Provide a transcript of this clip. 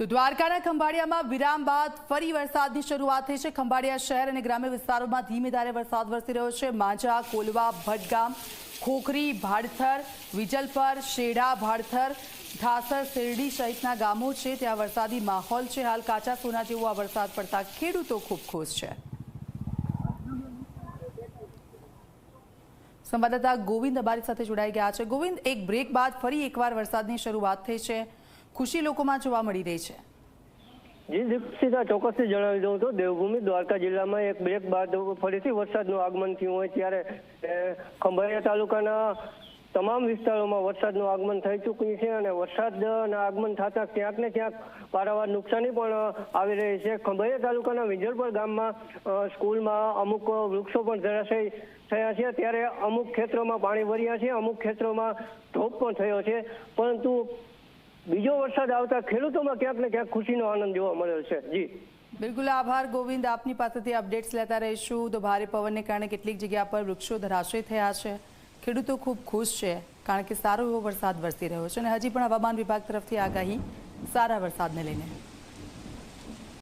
તો દ્વારકાના ખંભાળિયામાં વિરામ બાદ ફરી વરસાદની શરૂઆત થઈ છે. ખંભાળિયા શહેર અને ગ્રામ્ય વિસ્તારોમાં ધીમે ધારે વરસાદ વરસી રહ્યો છે. માંજા, કોલવા, ભટગામ, ખોખરી, ભાડથર, વિજલપર, શેડા, ભાડથર, ધાસર, શેરડી સહિતના ગામો છે. ત્યાં વરસાદી માહોલ છે. હાલ કાચા સોના જેવો આ વરસાદ પડતા ખેડૂતો ખૂબ ખુશ છે. સંવાદદાતા ગોવિંદ અમારી સાથે જોડાઈ ગયા છે. ગોવિંદ, એક બ્રેક બાદ ફરી એકવાર વરસાદની શરૂઆત થઈ છે. ખુશી લોકોમાં જોવા મળી રહી છે. જી દીક્ષિતા ચોક્કસથી જણાવી દઉં તો દેવભૂમિ દ્વારકા જિલ્લામાં એક બ્રેક બાદ ફરીથી વરસાદનું આગમન થયું હોય ત્યારે ખંભાળિયા તાલુકાના તમામ વિસ્તારોમાં વરસાદનું આગમન થઈ ચૂક્યું છે અને વરસાદના આગમન થતા ક્યાંક ને ક્યાંક પારાવાર નુકસાની પણ આવી રહી છે. ખંભાળિયા તાલુકાના વિંજલપર ગામમાં સ્કૂલમાં અમુક વૃક્ષો પણ ધરાશય થયા છે. ત્યારે અમુક ક્ષેત્રોમાં પાણી ભર્યા છે, અમુક ક્ષેત્રોમાં ધોપ પણ થયો છે. પરંતુ બીજો વરસાદ આવતા ખેડૂતોમાં ક્યાંક ને ક્યાંક ખુશીનો આનંદ જોવા મળ્યો છે. જી. બિલકુલ આભાર, ગોવિંદ. આપની પાસેથી અપડેટ્સ લેતા રહીશું. તો ભારે પવનને કારણે કેટલીક જગ્યા પર વૃક્ષો ધરાશય થયા છે. ખેડૂતો ખૂબ ખુશ છે, કારણ કે સારો એવો વરસાદ વરસી રહ્યો છે. અને હજી પણ હવામાન વિભાગ તરફથી આગાહી સારા વરસાદને લઈને.